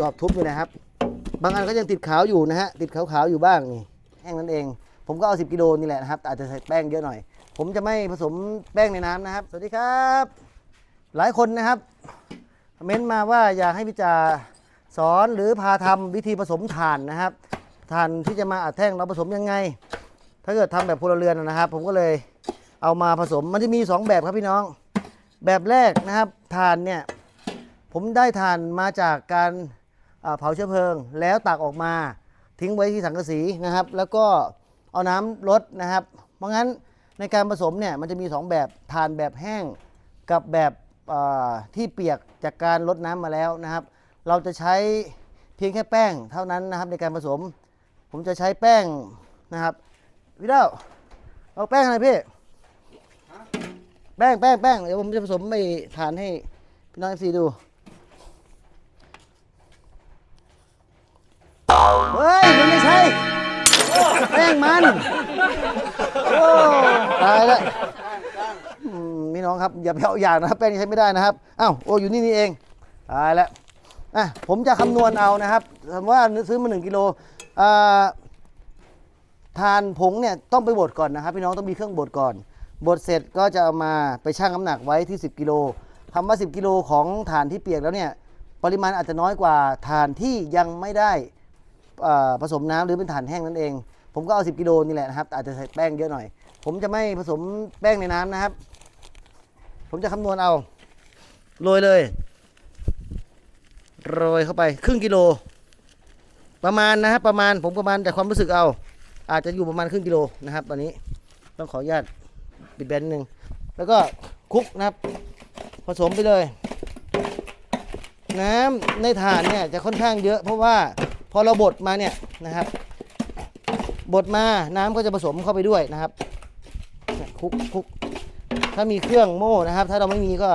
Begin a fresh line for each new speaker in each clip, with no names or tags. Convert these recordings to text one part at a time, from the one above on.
จอบทุบอยู่นะครับ บางอันก็ยังติดขาวอยู่นะฮะ ติดขาวๆอยู่บ้างนี่ แห้งนั่นเอง ผมก็เอา 10 กิโลนี่แหละนะครับ อาจจะใส่แป้งเยอะหน่อย ผมจะไม่ผสมแป้งในน้ำนะครับ สวัสดีครับ หลายคนนะครับเม้นต์มาว่าอยากให้พิจาสอนหรือพาทำวิธีผสมถ่านนะครับถ่านที่จะมาอัดแท่งเราผสมยังไง ถ้าเกิดทำแบบพลเรือนนะครับ ผมก็เลยเอามาผสมมันจะมี 2 แบบครับพี่น้อง แบบแรกนะครับถ่านเนี่ยผมได้ถ่านมาจากการ เผาเชื้อเพลิง แล้วตักออกมาทิ้งไว้ที่สังกะสีนะครับ แล้วก็เอาน้ำลดนะครับ เพราะงั้นในการผสมเนี่ยมันจะมี 2 แบบถ่านแบบแห้งกับแบบอ่าที่เปียกจากการลดน้ำมาแล้วนะครับ เราจะใช้เพียงแค่แป้งเท่านั้นนะครับในการผสม ผมจะใช้แป้งนะครับพี่เด้าเอาแป้งอะไรพี่แป้งแป้งแป้งเดี๋ยวผมจะผสมไปทานให้พี่น้องเอฟซีดู เฮ้ย มันไม่ใช่แป้งมันโอ้ตายแล้วอืมพี่น้องครับ อย่าไปเอาอย่างนะครับ แป้งนี้ใช้ไม่ได้นะครับอ้าวโอ้อยู่นี่นี่เองตายแล้วอะผมจะคำนวณเอานะครับสมมติว่าซื้อมาหนึ่งกิโลอ่าทานผงเนี่ยต้องไปบดก่อนนะครับ พี่น้องต้องมีเครื่องบดก่อนบดเสร็จก็จะเอามาไปชั่งน้ำหนักไว้ที่ 10 กิโลคำว่า 10 กิโลของฐานที่เปียกแล้วเนี่ย ปริมาณอาจจะน้อยกว่าฐานที่ยังไม่ได้ ผสมน้ำหรือเป็นฐานแห้งนั่นเอง ผมก็เอา 10 กิโลนี่แหละนะครับอาจจะใส่แป้งเยอะหน่อย ผมจะไม่ผสมแป้งในน้ำนะครับ ผมจะคำนวณเอาโรยเลยโรยเข้าไปครึ่งกิโล ประมาณนะครับประมาณผมประมาณแต่ความรู้สึกเอา อาจจะอยู่ประมาณครึ่งกิโลนะครับตอนนี้ต้องขออนุญาตปิดแบนนิดนึงแล้วก็คลุกนะครับ ผสมไปเลย น้ำในถ่านเนี่ยจะค่อนข้างเยอะ เพราะว่า อเราบดมาเนี่ยนะครับบดมาน้ำก็จะผสมเข้าไปด้วยนะครับคลุกคลุกถ้ามีเครื่องโม่นะครับ ถ้าเราไม่มีก็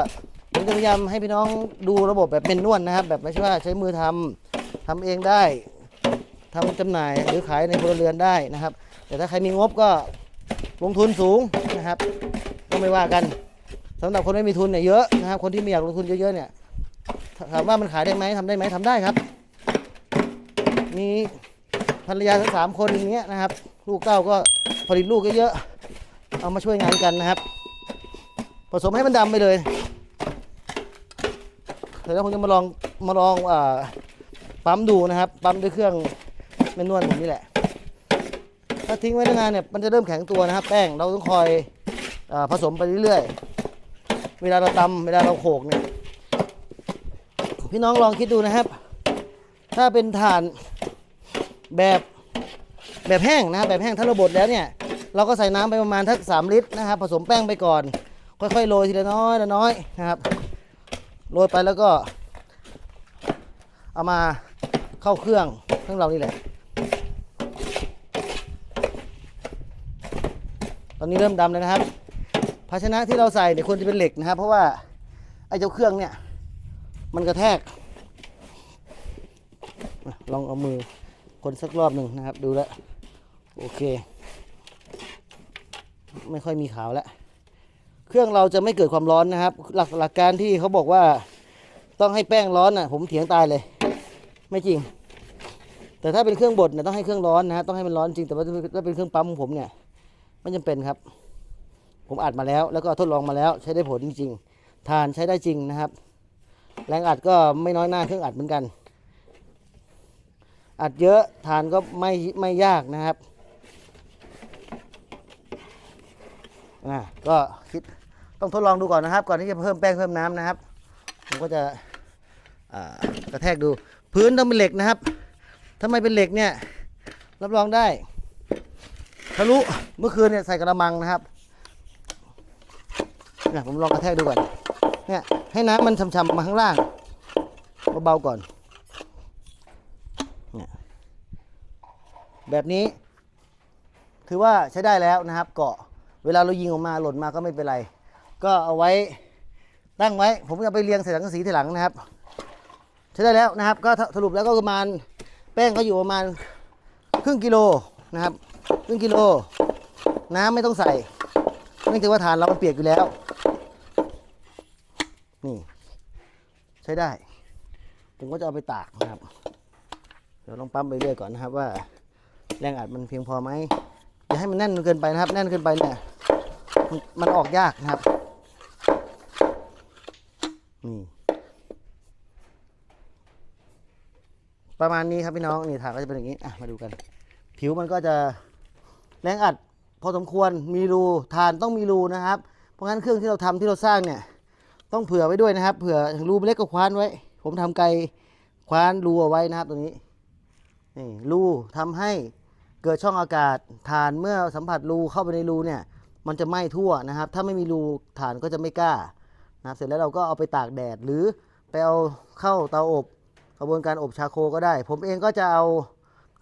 ผมจะพยายามให้พี่น้องดูระบบแบบเป็นนวลนะครับ แบบไม่ใช่ว่าใช้มือทำทำเองได้ทำจำหน่ายหรือขายในครัวเรือนได้นะครับ แต่ถ้าใครมีงบก็ลงทุนสูงนะครับ ก็ไม่ว่ากันสำหรับคนไม่มีทุนเนี่ยเยอะนะครับ คนที่ไม่อยากลงทุนเยอะๆเนี่ยถามว่ามันขายได้ไหมทำได้ไหมทำได้ครับ มีภรรยาทั้งสามคนอย่างเงี้ยนะครับ ลูกเต้าก็ผลิตลูกเยอะๆเอามาช่วยงานกันนะครับ ผสมให้มันดำไปเลยเสร็จแล้วผมจะมาลองมาลองอปั๊มดูนะครับ ปั๊มด้วยเครื่องแมนนวลผมนี่แหละ ถ้าทิ้งไว้นานเนี่ยมันจะเริ่มแข็งตัวนะครับ แป้งเราต้องคอยอผสมไปเรื่อยๆ เวลาเราตำเวลาเราโขกเนี่ยพี่น้องลองคิดดูนะครับ ถ้าเป็นถ่าน แบบแบบแห้งนะครับแบบแห้งถ้าเราบดแล้วเนี่ย เราก็ใส่น้ำไปประมาณทักสามลิตรนะครับ ผสมแป้งไปก่อน ค่อยๆโรยทีละน้อยละน้อยนะครับโรยไปแล้วก็ เอามาเข้าเครื่องเครื่องเรานี่แหละ ตอนนี้เริ่มดำแล้วนะครับ ภาชนะที่เราใส่เนี่ยควรจะเป็นเหล็กนะครับ เพราะว่าไอ้เจ้าเครื่องเนี่ย มันกระแทก ลองเอามือ คนสักรอบหนึ่งนะครับ ดูแล้วโอเค ไม่ค่อยมีขาวแล้ว เครื่องเราจะไม่เกิดความร้อนนะครับ หลักหลักการที่เขาบอกว่าต้องให้แป้งร้อนน่ะ ผมเถียงตายเลย ไม่จริง แต่ถ้าเป็นเครื่องบดเนี่ยต้องให้เครื่องร้อนนะฮะต้องให้มันร้อนจริงแต่ว่าถ้าเป็นเครื่องปั๊มของผมเนี่ยไม่จำเป็นครับ ผมอัดมาแล้ว แล้วก็ทดลองมาแล้ว ใช้ได้ผลจริงๆทานใช้ได้จริงนะครับ แรงอัดก็ไม่น้อยหน้าเครื่องอัดเหมือนกัน อัดเยอะทานก็ไม่ไม่ยากนะครับอ่าก็คิดต้องทดลองดูก่อนนะครับ ก่อนที่จะเพิ่มแป้งเพิ่มน้ำนะครับ ผมก็จะกระแทกดูพื้นต้องเป็นเหล็กนะครับ ถ้าไม่เป็นเหล็กเนี่ยรับรองได้ทะลุเมื่อคืนเนี่ยใส่กระมังนะครับเนี่ยผมลองกระแทกดูก่อนเนี่ยให้น้ำมันช่ำๆมาข้างล่างเบาๆก่อนเนี่ย แบบนี้ ถือว่าใช้ได้แล้วนะครับ เกาะเวลาเรายิงออกมาหล่นมาก็ไม่เป็นไร ก็เอาไว้ตั้งไว้ ผมจะไปเรียงใส่สังสีทีหลังนะครับ ใช้ได้แล้วนะครับ ก็สรุปแล้วก็ประมาณแป้งก็อยู่ประมาณครึ่งกิโลนะครับครึ่งกิโล น้ำไม่ต้องใส่เนื่องจากว่าฐานเรามันเปียกอยู่แล้ว นี่ ใช้ได้ผมก็จะเอาไปตากนะครับ เดี๋ยวลองปั๊มไปเรื่อยก่อนนะครับว่า แรงอัดมันเพียงพอไหมอย่าให้มันแน่นเกินไปนะครับ แน่นเกินไปเนี่ยมันออกยากนะครับนี่ประมาณนี้ครับพี่น้องนี่ถางก็จะเป็นอย่างนี้อะมาดูกัน ผิวมันก็จะแรงอัดพอสมควรมีรูฐานต้องมีรูนะครับ เพราะงั้นเครื่องที่เราทำที่เราสร้างเนี่ย ต้องเผื่อไว้ด้วยนะครับ เผื่อรูเล็กก็คว้านไว้ ผมทำไกลคว้านรูเอาไว้นะครับตรงนี้นี่รูทำให้ เกิดช่องอากาศฐานเมื่อสัมผัสรูเข้าไปในรูเนี่ยมันจะไหม้ทั่วนะครับ ถ้าไม่มีรูฐานก็จะไม่กล้านะครับเสร็จแล้วเราก็เอาไปตากแดดหรือไปเอาเข้าเตาอบกระบวนการอบชาโคก็ได้ ผมเองก็จะเอา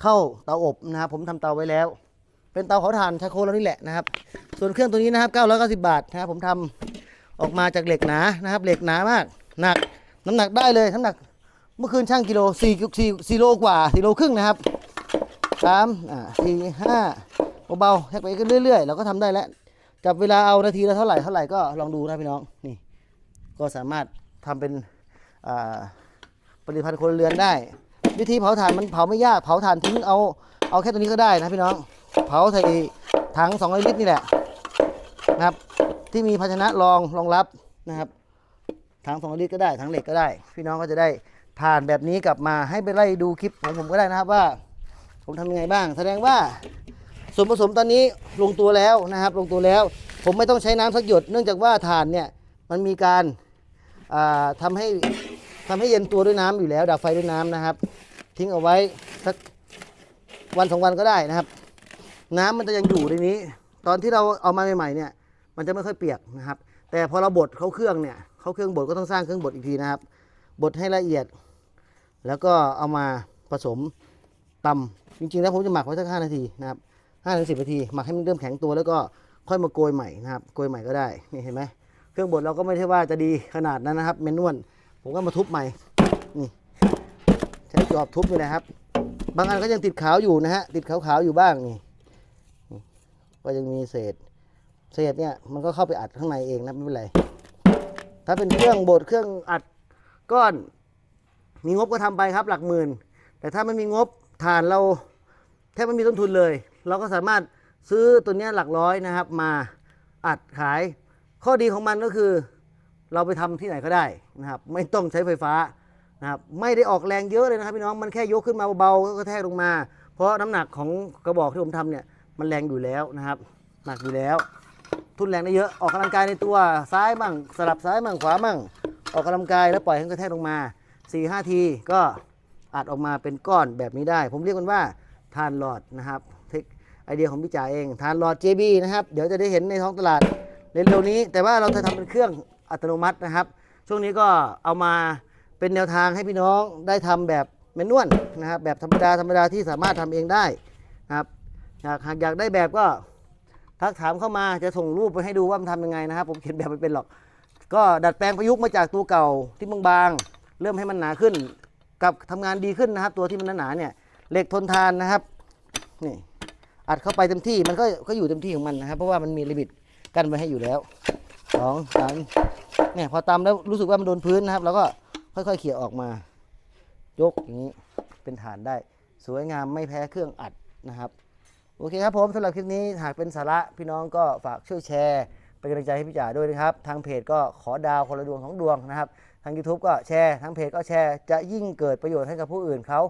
เข้าเตาอบนะครับผมทำเตาไว้แล้ว เป็นเตาเผาถ่านชาโคแล้วนี่แหละนะครับ ส่วนเครื่องตัวนี้นะครับ990 บาทนะครับผมทำออกมาจากเหล็กหนานะครับ เหล็กหนามากหนักน้ำหนักได้เลยน้ำหนักเมื่อคืนช่างกิโลสี่สโลกว่าสี่โลครึ่งนะครับ สามอ่าสี่ห้าเบาๆแทกไปกันเรื่อยๆ เราก็ทำได้แล้ว จับเวลาเอานาทีละเท่าไหร่เท่าไหร่ก็ลองดูนะพี่น้องนี่ ก็สามารถทำเป็นอ่าผลิตภัณฑ์คนละเรือนได้ วิธีเผาถ่านมันเผาไม่ยากเผาถ่านทิ้งเอาเอาแค่ตัวนี้ก็ได้นะพี่น้อง เผาใส่ถัง200ลิตรนี่แหละนะครับ ที่มีภาชนะรองรองรับนะครับถังสองลิตรก็ได้ถังเหล็กก็ได้ พี่น้องก็จะได้ทานแบบนี้กลับมาให้ไปไล่ดูคลิปของผมก็ได้นะครับว่า ผมทำยังไงบ้าง แสดงว่าส่วนผสมตอนนี้ลงตัวแล้วนะครับ ลงตัวแล้ว ผมไม่ต้องใช้น้ำสักหยด เนื่องจากว่าถ่านเนี่ยมันมีการาทำให้ทำให้เย็นตัวด้วยน้ำอยู่แล้วดับไฟด้วยน้ำนะครับ ทิ้งเอาไว้สักวันสองวันก็ได้นะครับ น้ำมันจะยังอยู่ในนี้ ตอนที่เราเอามาใหม่ๆเนี่ย มันจะไม่ค่อยเปียกนะครับ แต่พอเราบดเข้าเครื่องเนี่ยเข้าเครื่องบดก็ต้องสร้างเครื่องบดอีกทีนะครับบดให้ละเอียด แล้วก็เอามาผสม ตำจริงๆแล้วผมจะหมักไว้สักห้านาทีนะครับห้าถึงสิบนาทีหมักให้มันเริ่มแข็งตัวแล้วก็ค่อยมาโกยใหม่นะครับโกยใหม่ก็ได้นี่เห็นไหมเครื่องบดเราก็ไม่ใช่ว่าจะดีขนาดนั้นนะครับเมนนวลผมก็มาทุบใหม่นี่ใช้จอบทุบนี่แหละครับ บางอันก็ยังติดขาวอยู่นะฮะติดขาวๆอยู่บ้างนี่ก็ยังมีเศษ เศษเนี่ยมันก็เข้าไปอัดข้างในเองนะไม่เป็นไรถ้าเป็นเครื่องบดเครื่องอัดก้อน มีงบก็ทำไปครับหลักหมื่น แต่ถ้าไม่มีงบ ฐานเราแทบไม่มีต้นทุนเลย เราก็สามารถซื้อตัวนี้หลักร้อยนะครับ มาอัดขาย ข้อดีของมันก็คือ เราไปทำที่ไหนก็ได้นะครับ ไม่ต้องใช้ไฟฟ้านะครับไม่ได้ออกแรงเยอะเลยนะครับพี่น้องมันแค่ยกขึ้นมาเบาๆก็กระแทกลงมา เพราะน้ำหนักของกระบอกที่ผมทำเนี่ยมันแรงอยู่แล้วนะครับ หนักอยู่แล้ว ทุนแรงได้เยอะออกกำลังกายในตัวซ้ายมั่งสลับซ้ายมั่งขวามั่งออกกำลังกายแล้วปล่อยให้มันกระแทกลงมา4ี่ห้าทีก็ อัดออกมาเป็นก้อนแบบนี้ได้ ผมเรียกมันว่าทานหลอดนะครับไอเดียของพี่จ่าเองทานหลอด JB นะครับ เดี๋ยวจะได้เห็นในท้องตลาดเร็วๆนี้ แต่ว่าเราจะทำเป็นเครื่องอัตโนมัตินะครับ ช่วงนี้ก็เอามาเป็นแนวทางให้พี่น้องได้ทำแบบแมนนวลนะครับ แบบธรรมดาธรรมดาที่สามารถทำเองได้นะครับอยากหากอยากได้แบบก็ทักถามเข้ามาจะส่งรูปไปให้ดูว่ามันทำยังไงนะครับ ผมเขียนแบบไม่เป็นหรอก ก็ดัดแปลงประยุกต์มาจากตัวเก่าที่บางๆเริ่มให้มันหนาขึ้น กับทำงานดีขึ้นนะครับ ตัวที่มันหนาๆเนี่ยเหล็กทนทานนะครับนี่อัดเข้าไปเต็มที่มันก็ก็อยู่เต็มที่ของมันนะครับ เพราะว่ามันมีลิมิตกั้นไว้ให้อยู่แล้วสองสามเนี่ยพอตำแล้วรู้สึกว่ามันโดนพื้นนะครับแล้วก็ค่อยๆเขี่ยออกมา ยกอย่างนี้เป็นฐานได้ สวยงามไม่แพ้เครื่องอัดนะครับโอเคครับผมสำหรับคลิปนี้หากเป็นสาระพี่น้องก็ฝากช่วยแชร์ เป็นกำลังใจให้พี่จ๋าด้วยนะครับ ทางเพจก็ขอดาวคนละดวงของดวงนะครับ ทาง YouTube ก็แชร์ทางเพจก็แชร์จะยิ่งเกิดประโยชน์ให้กับผู้อื่นเขา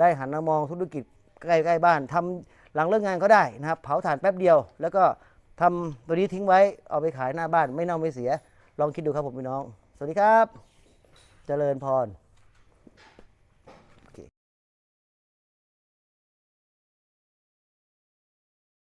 ได้หันมามองธุรกิจใกล้ๆบ้านทำหลังเลิกงานก็ได้นะครับ เผาถ่านแป๊บเดียว แล้วก็ทำตัวนี้ทิ้งไว้เอาไปขายหน้าบ้านไม่เน่าไม่เสีย ลองคิดดูครับผมพี่น้อง สวัสดีครับ เจริญพร